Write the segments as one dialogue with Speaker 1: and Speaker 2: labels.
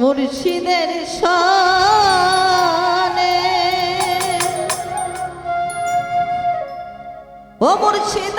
Speaker 1: মুর্শিদের সনে। ও মুর্শিদ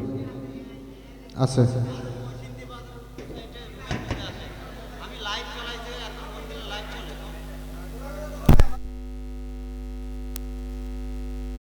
Speaker 2: আছে।